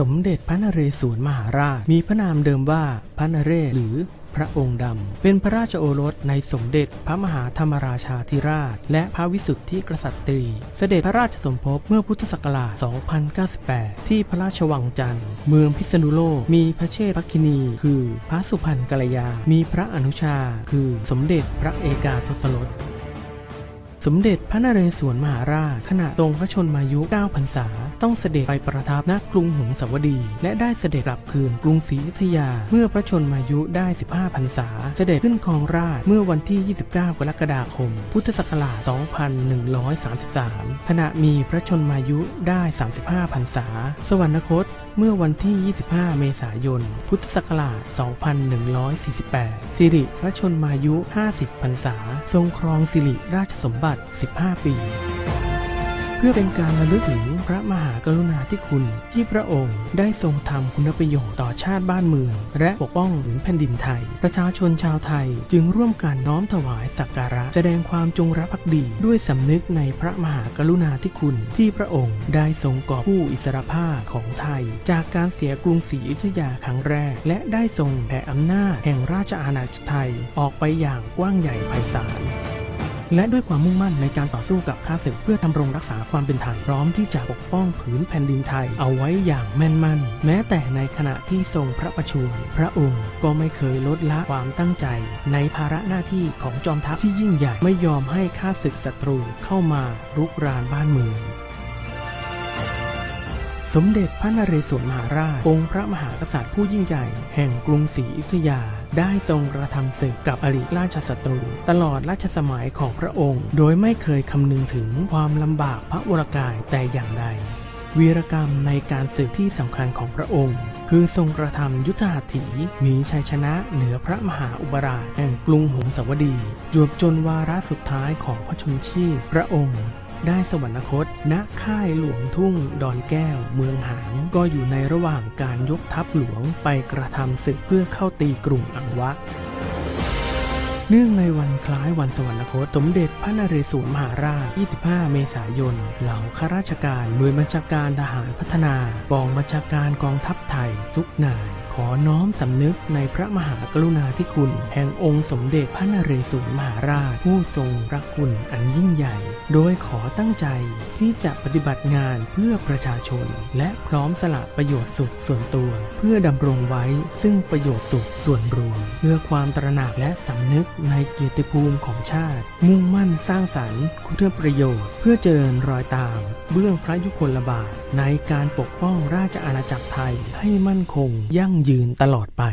สมเด็จพระนเรศวรมหาราช มีพระนามเดิมว่าพระนเรศหรือพระองค์ดำ เป็นพระราชโอรสในสมเด็จพระมหาธรรมราชาธิราช และพระวิสุทธิกษัตรีเสด็จพระราชสมภพเมื่อพุทธศักราช 2098 ที่พระราชวังจันทร์ เมืองพิษณุโลก มีพระเชษฐกคินี คือพระสุพรรณกัลยา มีพระอนุชา คือสมเด็จพระเอกาทศรส สมเด็จพระนเรศวรมหาราชขณะทรงพระชนมายุ 9 พรรษา ต้องเสด็จไปประทับณกรุงหงสาวดี และได้เสด็จกลับคืนกรุงศรีอยุธยา เมื่อพระชนมายุได้ 15 พรรษา เสด็จขึ้นครองราชเมื่อวันที่ 29 กรกฎาคม พุทธศักราช 2133 ขณะมีพระชนมายุได้ 35 พรรษา สวรรคตเมื่อวันที่ 25 เมษายน พุทธศักราช 2148 สิริพระชนมายุ 50 พรรษา ทรงครองสิริราชสมบัติ15 ปี เพื่อเป็นการระลึกถึงพระมหากรุณาธิคุณที่พระองค์ได้ทรงทำคุณประโยชน์ต่อชาติบ้านเมือง และปกป้องผืนแผ่นดินไทย ประชาชนชาวไทยจึงร่วมกันน้อมถวายสักการะ แสดงความจงรักภักดีด้วยสำนึกในพระมหากรุณาธิคุณที่พระองค์ได้ทรงก่อผู้อิสรภาพของไทย จากการเสียกรุงศรีอยุธยาครั้งแรก และได้ทรงแผ่อำนาจแห่งราชอาณาจักรไทยออกไปอย่างกว้างใหญ่ไพศาล และด้วยความมุ่งมั่นในการต่อสู้กับข้าศึกเพื่อทำรงรักษาความเป็นไทย พร้อมที่จะปกป้องผืนแผ่นดินไทยเอาไว้อย่างแม่นมั่น แม้แต่ในขณะที่ทรงพระประชวรพระองค์ก็ไม่เคยลดละความตั้งใจ ในภาระหน้าที่ของจอมทัพที่ยิ่งใหญ่ไม่ยอมให้ข้าศึกศัตรูเข้ามารุกรานบ้านเมือง สมเด็จพระนเรศวรมหาราช องค์พระมหากษัตริย์ผู้ยิ่งใหญ่ แห่งกรุงศรีอยุธยา ได้ทรงกระทำศึกกับอริราชศัตรู ตลอดรัชสมัยของพระองค์ โดยไม่เคยคำนึงถึงความลำบากพระวรกายแต่อย่างใดวีรกรรมในการศึกที่สำคัญของพระองค์ คือทรงกระทำยุทธหัตถีมีชัยชนะเหนือพระมหาอุบราชแห่งกรุงหงสาวดี จวบจนวาระสุดท้ายของพระชนชีพพระองค์ ได้สวรรคต ณ ค่ายหลวงทุ่ง ดอนแก้ว เมืองหาง ก็อยู่ในระหว่างการยกทัพหลวงไปกระทำศึกเพื่อเข้าตีกรุงอังวะเนื่องในวันคล้ายวันสวรรคต สมเด็จพระนเรศวรมหาราช 25 เมษายน เหล่าข้าราชการหน่วยบัญชาการทหารพัฒนา กองบัญชาการกองทัพไทย ทุกนาย ขอน้อมสำนึกในพระมหากรุณาธิคุณ แห่งองค์สมเด็จพระนเรศวรมหาราช ผู้ทรงพระคุณอันยิ่งใหญ่ โดยขอตั้งใจที่จะปฏิบัติงานเพื่อประชาชน และพร้อมสละประโยชน์สุขส่วนตัว เพื่อดำรงไว้ซึ่งประโยชน์สุขส่วนรวม เพื่อความตระหนักและสำนึกในเกียรติภูมิของชาติ มุ่งมั่นสร้างสรรค์คุณประโยชน์ เพื่อเจริญรอยตาม เบื้องพระยุคลบาทในการปกป้องราชอาณาจักรไทยให้มั่นคงยั่งยืนตลอดไป